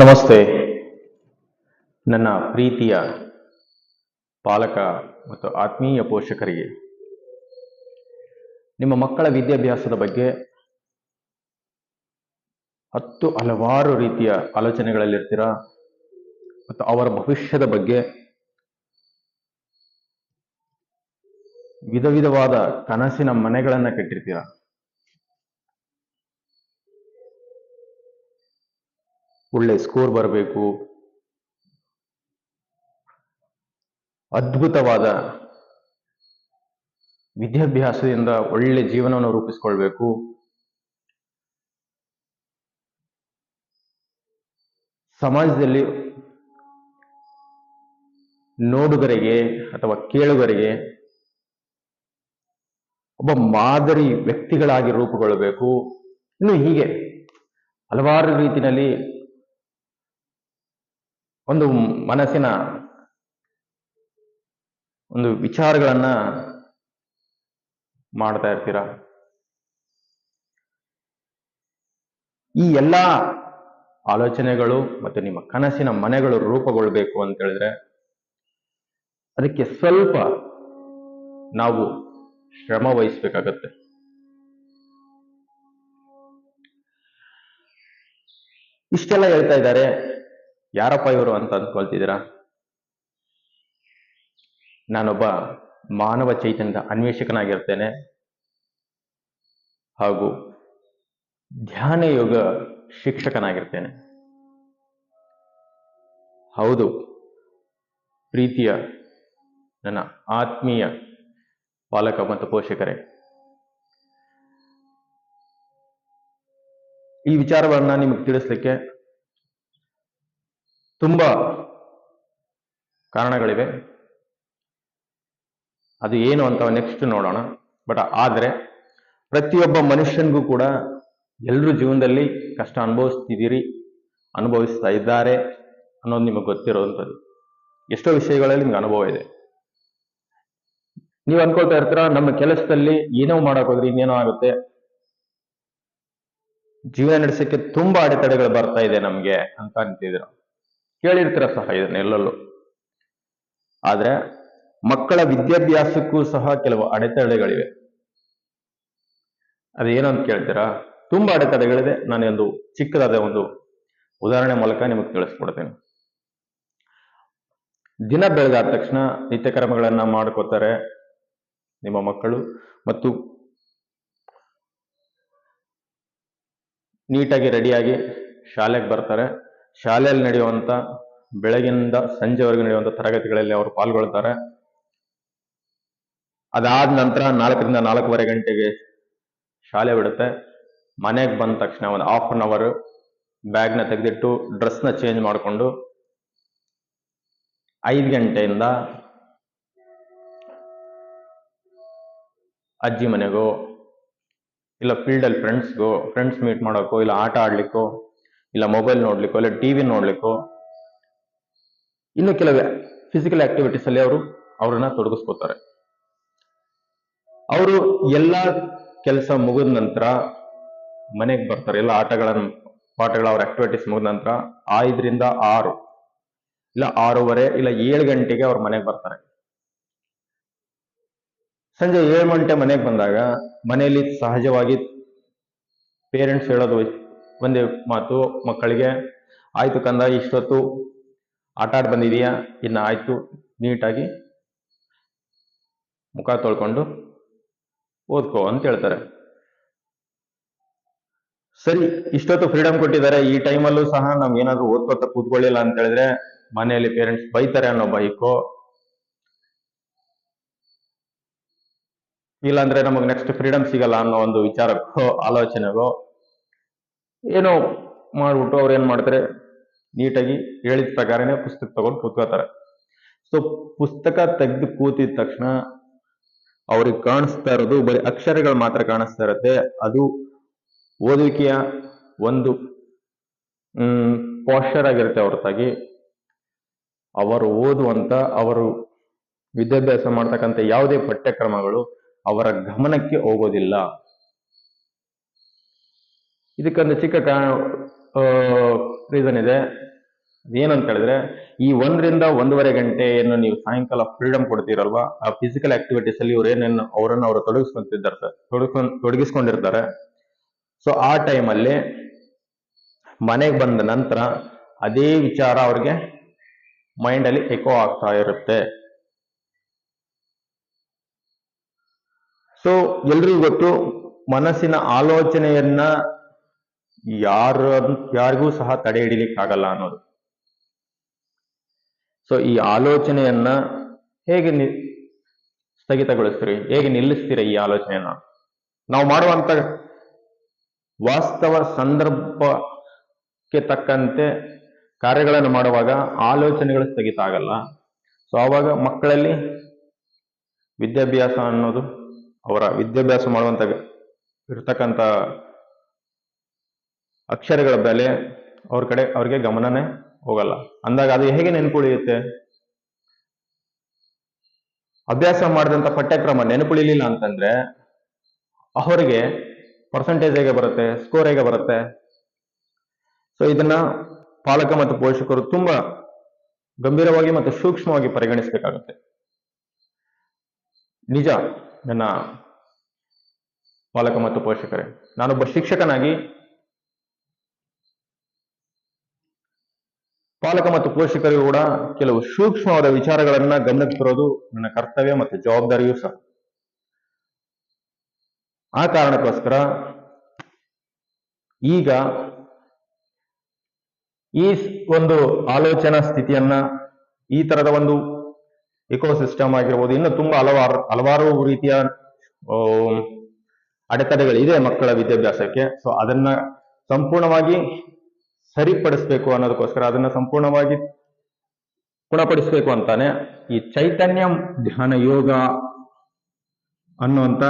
ನಮಸ್ತೆ. ನನ್ನ ಪ್ರೀತಿಯ ಪಾಲಕ ಮತ್ತು ಆತ್ಮೀಯ ಪೋಷಕರಿಗೆ, ನಿಮ್ಮ ಮಕ್ಕಳ ವಿದ್ಯಾಭ್ಯಾಸದ ಬಗ್ಗೆ ಹತ್ತು ಹಲವಾರು ರೀತಿಯ ಆಲೋಚನೆಗಳಲ್ಲಿರ್ತೀರ? ಮತ್ತು ಅವರ ಭವಿಷ್ಯದ ಬಗ್ಗೆ ವಿಧ ವಿಧವಾದ ಕನಸಿನ ಮನೆಗಳನ್ನು ಕಟ್ಟಿರ್ತೀರ? ಒಳ್ಳೆ ಸ್ಕೋರ್ ಬರಬೇಕು. ಅದ್ಭುತವಾದ ವಿದ್ಯಾಭ್ಯಾಸದಿಂದ ಒಳ್ಳೆ ಜೀವನವನ್ನು ರೂಪಿಸ್ಕೊಳ್ಬೇಕು. ಸಮಾಜದಲ್ಲಿ ನೋಡುಗರಿಗೆ ಅಥವಾ ಕೇಳುಗರಿಗೆ ಒಬ್ಬ ಮಾದರಿ ವ್ಯಕ್ತಿಗಳಾಗಿ ರೂಪುಗೊಳ್ಳಬೇಕು ಇನ್ನು ಹೀಗೆ ಹಲವಾರು ರೀತಿಯಲ್ಲಿ ಒಂದು ಮನಸ್ಸಿನ ಒಂದು ವಿಚಾರಗಳನ್ನ ಮಾಡ್ತಾ ಇರ್ತೀರ? ಈ ಎಲ್ಲ ಆಲೋಚನೆಗಳು ಮತ್ತು ನಿಮ್ಮ ಕನಸಿನ ಮನೆಗಳು ರೂಪುಗೊಳ್ಬೇಕು ಅಂತ ಹೇಳಿದ್ರೆ ಅದಕ್ಕೆ ಸ್ವಲ್ಪ ನಾವು ಶ್ರಮ ವಹಿಸ್ಬೇಕಾಗತ್ತೆ. ಇಷ್ಟೆಲ್ಲ ಹೇಳ್ತಾ ಇದ್ದಾರೆ. ಯಾರಪ್ಪ ಇವರು ಅಂತ ಅಂದ್ಕೊಳ್ತಿದ್ದೀರಾ? ನಾನೊಬ್ಬ ಮಾನವ ಚೈತನ್ಯದ ಅನ್ವೇಷಕನಾಗಿರ್ತೇನೆ. ಹಾಗೂ ಧ್ಯಾನ ಯೋಗ ಶಿಕ್ಷಕನಾಗಿರ್ತೇನೆ. ಹೌದು, ಪ್ರೀತಿಯ ನನ್ನ ಆತ್ಮೀಯ ಪಾಲಕ ಮತ್ತು ಪೋಷಕರೇ. ಈ ವಿಚಾರವನ್ನ ನಿಮಗೆ ತಿಳಿಸ್ಲಿಕ್ಕೆ ತುಂಬಾ ಕಾರಣಗಳಿವೆ. ಅದು ಏನು ಅಂತ ನೆಕ್ಸ್ಟ್ ನೋಡೋಣ. ಬಟ್ ಆದರೆ ಪ್ರತಿಯೊಬ್ಬ ಮನುಷ್ಯನಿಗೂ ಕೂಡ ಎಲ್ಲರೂ ಜೀವನದಲ್ಲಿ ಕಷ್ಟ ಅನುಭವಿಸ್ತಿದ್ದೀರಿ, ಅನುಭವಿಸ್ತಾ ಇದ್ದಾರೆ ಅನ್ನೋದು ನಿಮಗೆ ಗೊತ್ತಿರೋವಂಥದ್ದು. ಎಷ್ಟೋ ವಿಷಯಗಳಲ್ಲಿ ನಿಮ್ಗೆ ಅನುಭವ ಇದೆ. ನೀವು ಅನ್ಕೊಳ್ತಾ ಇರ್ತೀರ, ನಮ್ಮ ಕೆಲಸದಲ್ಲಿ ಏನೋ ಮಾಡಕ್ ಹೋದ್ರೆ ಇನ್ನೇನೋ ಆಗುತ್ತೆ. ಜೀವನ ನಡೆಸಕ್ಕೆ ತುಂಬಾ ಅಡೆತಡೆಗಳು ಬರ್ತಾ ಇದೆ ನಮ್ಗೆ ಅಂತ ಅಂತಿದ್ದೀರ. ಕೇಳಿರ್ತೀರ ಸಹ ಇದನ್ನೆಲ್ಲೂ ಆದರೆ ಮಕ್ಕಳ ವಿದ್ಯಾಭ್ಯಾಸಕ್ಕೂ ಸಹ ಕೆಲವು ಅಡೆತಡೆಗಳಿವೆ. ಅದೇನು ಅಂತ ಕೇಳ್ತೀರಾ? ತುಂಬಾ ಅಡೆತಡೆಗಳಿದೆ. ನಾನು ಒಂದು ಚಿಕ್ಕದಾದ ಒಂದು ಉದಾಹರಣೆ ಮೂಲಕ ನಿಮಗೆ ತಿಳಿಸ್ಕೊಡ್ತೇನೆ. ದಿನ ಬೆಳೆದಾದ ತಕ್ಷಣ ನಿತ್ಯ ಕರ್ಮಗಳನ್ನು ಮಾಡ್ಕೋತಾರೆ ನಿಮ್ಮ ಮಕ್ಕಳು ಮತ್ತು ನೀಟಾಗಿ ರೆಡಿಯಾಗಿ ಶಾಲೆಗೆ ಬರ್ತಾರೆ. ಶಾಲೆಯಲ್ಲಿ ನಡೆಯುವಂತ ಬೆಳಗಿನಿಂದ ಸಂಜೆವರೆಗೂ ನಡೆಯುವಂತ ತರಗತಿಗಳಲ್ಲಿ ಅವರು ಪಾಲ್ಗೊಳ್ತಾರೆ. ಅದಾದ ನಂತರ ನಾಲ್ಕರಿಂದ ನಾಲ್ಕೂವರೆ ಗಂಟೆಗೆ ಶಾಲೆ ಬಿಡುತ್ತೆ. ಮನೆಗೆ ಬಂದ ತಕ್ಷಣ ಒಂದು ಹಾಫ್ ಅನ್ ಅವರು ಬ್ಯಾಗ್ನ ತೆಗೆದಿಟ್ಟು, ಡ್ರೆಸ್ನ ಚೇಂಜ್ ಮಾಡಿಕೊಂಡು ಐದು ಗಂಟೆಯಿಂದ ಅಜ್ಜಿ ಮನೆಗೋ, ಇಲ್ಲ ಫೀಲ್ಡಲ್ಲಿ ಫ್ರೆಂಡ್ಸ್ಗೋ ಫ್ರೆಂಡ್ಸ್ ಮೀಟ್ ಮಾಡೋಕ್ಕೋ ಇಲ್ಲ ಆಟ ಆಡ್ಲಿಕ್ಕೋ ಇಲ್ಲ ಮೊಬೈಲ್ ನೋಡ್ಲಿಕ್ಕೋ, ಇಲ್ಲ ಟಿವಿ ನೋಡ್ಲಿಕ್ಕೋ, ಇನ್ನು ಕೆಲವೇ ಫಿಸಿಕಲ್ ಆಕ್ಟಿವಿಟೀಸ್ ಅಲ್ಲಿ ಅವರು ಅವ್ರನ್ನ ತೊಡಗಿಸ್ಕೋತಾರೆ. ಅವರು ಎಲ್ಲ ಕೆಲಸ ಮುಗಿದ ನಂತರ ಮನೆಗೆ ಬರ್ತಾರೆ. ಎಲ್ಲ ಆಟಗಳನ್ನ ಪಾಠಗಳ ಅವ್ರ ಆಕ್ಟಿವಿಟೀಸ್ ಮುಗಿದ ನಂತರ ಐದರಿಂದ ಆರು ಇಲ್ಲ ಆರೂವರೆ ಇಲ್ಲ ಏಳು ಗಂಟೆಗೆ ಅವ್ರ ಮನೆಗೆ ಬರ್ತಾರೆ. ಸಂಜೆ ಏಳು ಗಂಟೆ ಮನೆಗೆ ಬಂದಾಗ ಮನೆಯಲ್ಲಿ ಸಹಜವಾಗಿ ಪೇರೆಂಟ್ಸ್ ಹೇಳೋದು ಒಂದೇ ಮಾತು, ಮಕ್ಕಳಿಗೆ, ಆಯ್ತು ಕಂದ, ಇಷ್ಟೊತ್ತು ಆಟ ಆಡ್ ಬಂದಿದೀಯಾ? ಇನ್ನು ಆಯ್ತು. ನೀಟಾಗಿ ಮುಖ ತೊಳ್ಕೊಂಡು ಓದ್ಕೋ ಅಂತ ಹೇಳ್ತಾರೆ. ಸರಿ, ಇಷ್ಟೊತ್ತು ಫ್ರೀಡಮ್ ಕೊಟ್ಟಿದ್ದಾರೆ. ಈ ಟೈಮಲ್ಲೂ ಸಹ ನಾವು ಏನಾದ್ರು ಓದ್ಕೋತ ಕೂತ್ಕೊಳ್ಳಿಲ್ಲ ಅಂತ ಹೇಳಿದ್ರೆ ಮನೆಯಲ್ಲಿ ಪೇರೆಂಟ್ಸ್ ಬೈತಾರೆ ಅನ್ನೋ ಬೈಕೋ, ಇಲ್ಲಾಂದ್ರೆ ನಮಗೆ ನೆಕ್ಸ್ಟ್ ಫ್ರೀಡಮ್ ಸಿಗಲ್ಲ ಅನ್ನೋ ಒಂದು ವಿಚಾರಕ್ಕೋ, ಆಲೋಚನೆಗೋ ಏನೋ ಮಾಡಿಬಿಟ್ಟು ಅವ್ರು ಏನ್ ಮಾಡ್ತಾರೆ? ನೀಟಾಗಿ ಹೇಳಿದ ಪ್ರಕಾರನೇ ಪುಸ್ತಕ ತಗೊಂಡು ಕೂತ್ಕೋತಾರೆ ಸೊ ಪುಸ್ತಕ ತೆಗೆದು ಕೂತಿದ ತಕ್ಷಣ ಅವ್ರಿಗೆ ಕಾಣಿಸ್ತಾ ಇರೋದು ಬರೀ ಅಕ್ಷರಗಳು ಮಾತ್ರ ಕಾಣಿಸ್ತಾ ಇರುತ್ತೆ. ಅದು ಓದುವಿಕೆಯ ಒಂದು, ಹ್ಮ್ ಪಾಶ್ಚರ್ ಆಗಿರುತ್ತೆ ಹೊರತಾಗಿ ಅವರು ಓದುವಂತ, ಅವರು ವಿದ್ಯಾಭ್ಯಾಸ ಮಾಡ್ತಕ್ಕಂಥ ಯಾವುದೇ ಪಠ್ಯಕ್ರಮಗಳು ಅವರ ಗಮನಕ್ಕೆ ಹೋಗೋದಿಲ್ಲ. ಇದಕ್ಕೊಂದು ಚಿಕ್ಕ ರೀಸನ್ ಇದೆ. ಏನಂತ ಹೇಳಿದ್ರೆ ಈ ಒಂದರಿಂದ ಒಂದೂವರೆ ಗಂಟೆಯನ್ನು ನೀವು ಸಾಯಂಕಾಲ ಫ್ರೀಡಮ್ ಕೊಡ್ತೀರಲ್ವಾ? ಆ ಫಿಸಿಕಲ್ ಆಕ್ಟಿವಿಟೀಸ್ ಅಲ್ಲಿ ಇವ್ರು ಏನೇನು ಅವರನ್ನು ಅವರು ತೊಡಗಿಸ್ಕೊಂತಿದ್ದಾರೆ ಸರ್ ತೊಡಗಿಸ್ಕೊಂಡ್ ತೊಡಗಿಸ್ಕೊಂಡಿರ್ತಾರೆ. ಸೊ ಆ ಟೈಮಲ್ಲಿ ಮನೆಗೆ ಬಂದ ನಂತರ ಅದೇ ವಿಚಾರ ಅವ್ರಿಗೆ ಮೈಂಡಲ್ಲಿ ಎಕೋ ಆಗ್ತಾ ಇರುತ್ತೆ. ಸೊ ಎಲ್ರಿಗೂ ಗೊತ್ತು, ಮನಸ್ಸಿನ ಆಲೋಚನೆಯನ್ನ ಯಾರ ಯಾರಿಗೂ ಸಹ ತಡೆ ಹಿಡಿಲಿಕ್ಕಾಗಲ್ಲ ಅನ್ನೋದು. ಸೊ ಈ ಆಲೋಚನೆಯನ್ನ ಹೇಗೆ ನಿ, ಸ್ಥಗಿತಗೊಳಿಸ್ತೀರಿ? ಹೇಗೆ ನಿಲ್ಲಿಸ್ತೀರ ಈ ಆಲೋಚನೆಯನ್ನ? ನಾವು ಮಾಡುವಂತ ವಾಸ್ತವ ಸಂದರ್ಭಕ್ಕೆ ತಕ್ಕಂತೆ ಕಾರ್ಯಗಳನ್ನು ಮಾಡುವಾಗ ಆಲೋಚನೆಗಳು ಸ್ಥಗಿತ ಆಗಲ್ಲ. ಸೊ ಆವಾಗ ಮಕ್ಕಳಲ್ಲಿ ವಿದ್ಯಾಭ್ಯಾಸ ಅನ್ನೋದು ಅವರ ವಿದ್ಯಾಭ್ಯಾಸ ಮಾಡುವಂತ ಇರ್ತಕ್ಕಂಥ ಅಕ್ಷರಗಳ ಬೆಲೆ ಅವ್ರ ಕಡೆ ಅವ್ರಿಗೆ ಗಮನನೇ ಹೋಗಲ್ಲ. ಅಂದಾಗ ಅದು ಹೇಗೆ ನೆನಪುಳಿಯುತ್ತೆ? ಅಭ್ಯಾಸ ಮಾಡಿದಂತ ಪಠ್ಯಕ್ರಮ ನೆನಪುಳಿಲಿಲ್ಲ ಅಂತಂದ್ರೆ ಅವರಿಗೆ ಪರ್ಸೆಂಟೇಜ್ ಹೇಗೆ ಬರುತ್ತೆ ಸ್ಕೋರ್ ಹೇಗೆ ಬರುತ್ತೆ? ಸೊ ಇದನ್ನ ಪಾಲಕ ಮತ್ತು ಪೋಷಕರು ತುಂಬಾ ಗಂಭೀರವಾಗಿ ಮತ್ತು ಸೂಕ್ಷ್ಮವಾಗಿ ಪರಿಗಣಿಸಬೇಕಾಗುತ್ತೆ. ನಿಜ ನನ್ನ ಪಾಲಕ ಮತ್ತು ಪೋಷಕರೇ, ನಾನೊಬ್ಬ ಶಿಕ್ಷಕನಾಗಿ ಪಾಲಕ ಮತ್ತು ಪೋಷಕರಿಗೂ ಕೂಡ ಕೆಲವು ಸೂಕ್ಷ್ಮವಾದ ವಿಚಾರಗಳನ್ನ ಗಮನಕ್ಕೆ ತರೋದು ನನ್ನ ಕರ್ತವ್ಯ ಮತ್ತು ಜವಾಬ್ದಾರಿಯೂ ಸಹ. ಆ ಕಾರಣಕ್ಕೋಸ್ಕರ ಈಗ ಈ ಒಂದು ಆಲೋಚನಾ ಸ್ಥಿತಿಯನ್ನ ಈ ತರದ ಒಂದು ಇಕೋಸಿಸ್ಟಮ್ ಆಗಿರ್ಬೋದು, ಇನ್ನು ತುಂಬಾ ಹಲವಾರು ಹಲವಾರು ರೀತಿಯ ಅಡೆತಡೆಗಳಿದೆ ಮಕ್ಕಳ ವಿದ್ಯಾಭ್ಯಾಸಕ್ಕೆ. ಸೊ ಅದನ್ನ ಸಂಪೂರ್ಣವಾಗಿ ಸರಿಪಡಿಸ್ಬೇಕು ಅನ್ನೋದಕ್ಕೋಸ್ಕರ ಅದನ್ನ ಸಂಪೂರ್ಣವಾಗಿ ಗುಣಪಡಿಸ್ಬೇಕು ಅಂತಾನೆ ಈ ಚೈತನ್ಯ ಧ್ಯಾನ ಯೋಗ ಅನ್ನುವಂತ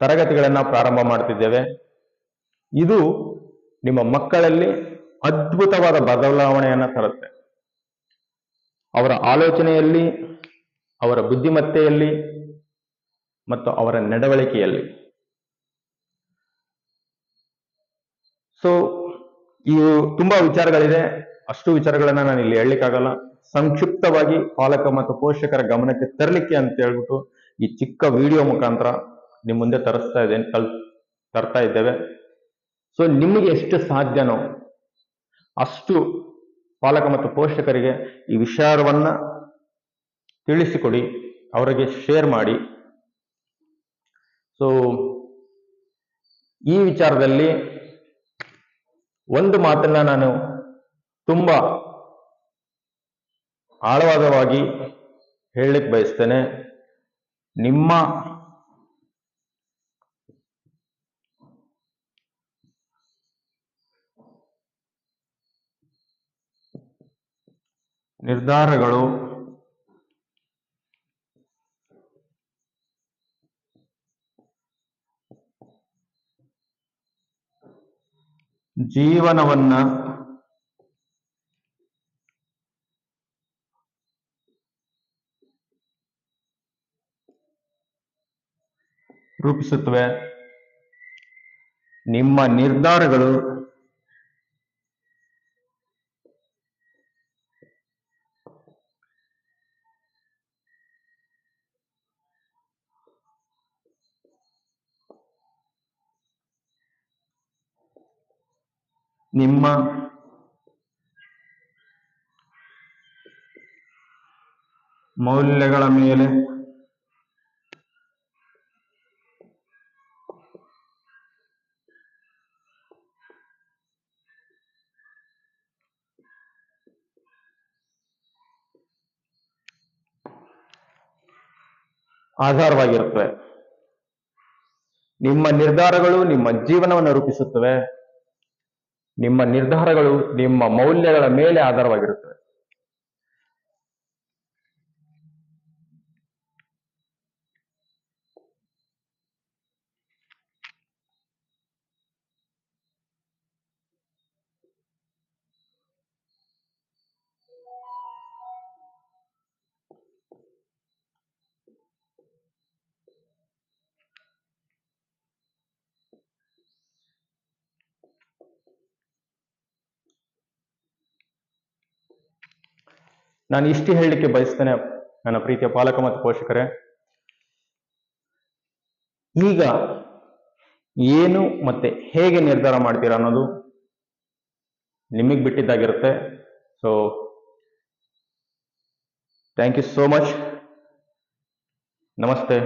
ತರಗತಿಗಳನ್ನ ಪ್ರಾರಂಭ ಮಾಡ್ತಿದ್ದೇವೆ. ಇದು ನಿಮ್ಮ ಮಕ್ಕಳಲ್ಲಿ ಅದ್ಭುತವಾದ ಬದಲಾವಣೆಯನ್ನ ತರುತ್ತೆ. ಅವರ ಆಲೋಚನೆಯಲ್ಲಿ, ಅವರ ಬುದ್ಧಿಮತ್ತೆಯಲ್ಲಿ ಮತ್ತು ಅವರ ನಡವಳಿಕೆಯಲ್ಲಿ. ಸೊ ಇವು ತುಂಬಾ ವಿಚಾರಗಳಿದೆ. ಅಷ್ಟು ವಿಚಾರಗಳನ್ನ ನಾನು ಇಲ್ಲಿ ಹೇಳಲಿಕ್ಕಾಗಲ್ಲ. ಸಂಕ್ಷಿಪ್ತವಾಗಿ ಪಾಲಕ ಮತ್ತು ಪೋಷಕರ ಗಮನಕ್ಕೆ ತರಲಿಕ್ಕೆ ಅಂತ ಹೇಳ್ಬಿಟ್ಟು ಈ ಚಿಕ್ಕ ವಿಡಿಯೋ ಮುಖಾಂತರ ನಿಮ್ಮ ಮುಂದೆ ತರಿಸ್ತಾ ಇದ್ದೇನೆ ಕಲ್ ತರ್ತಾ ಇದ್ದೇವೆ. ಸೊ ನಿಮಗೆ ಎಷ್ಟು ಸಾಧ್ಯನೋ ಅಷ್ಟು ಪಾಲಕ ಮತ್ತು ಪೋಷಕರಿಗೆ ಈ ವಿಚಾರವನ್ನು ತಿಳಿಸಿಕೊಡಿ, ಅವರಿಗೆ ಶೇರ್ ಮಾಡಿ. ಸೊ ಈ ವಿಚಾರದಲ್ಲಿ ಒಂದು ಮಾತನ್ನ ನಾನು ತುಂಬ ಆಳವಾದವಾಗಿ ಹೇಳಲಿಕ್ಕೆ ಬಯಸ್ತೇನೆ. ನಿಮ್ಮ ನಿರ್ಧಾರಗಳು. ಜೀವನವನ್ನ ರೂಪಿಸುತ್ತವೆ. ನಿಮ್ಮ ನಿರ್ಧಾರಗಳು ನಿಮ್ಮ ಮೌಲ್ಯಗಳ ಮೇಲೆ ಆಧಾರವಾಗಿರುತ್ತವೆ. ನಿಮ್ಮ ನಿರ್ಧಾರಗಳು ನಿಮ್ಮ ಜೀವನವನ್ನು ರೂಪಿಸುತ್ತವೆ. ನಿಮ್ಮ ನಿರ್ಧಾರಗಳು ನಿಮ್ಮ ಮೌಲ್ಯಗಳ ಮೇಲೆ ಆಧಾರವಾಗಿರುತ್ತವೆ. ನಾನು ಇಷ್ಟು ಹೇಳಲಿಕ್ಕೆ ಬಯಸ್ತೇನೆ ನನ್ನ ಪ್ರೀತಿಯ ಪಾಲಕ ಮತ್ತು ಪೋಷಕರೇ. ಈಗ ಏನು ಮತ್ತೆ ಹೇಗೆ ನಿರ್ಧಾರ ಮಾಡ್ತೀರಾ ಅನ್ನೋದು ನಿಮಗೆ ಬಿಟ್ಟಿದ್ದಾಗಿರುತ್ತೆ. So thank you so much ನಮಸ್ತೆ.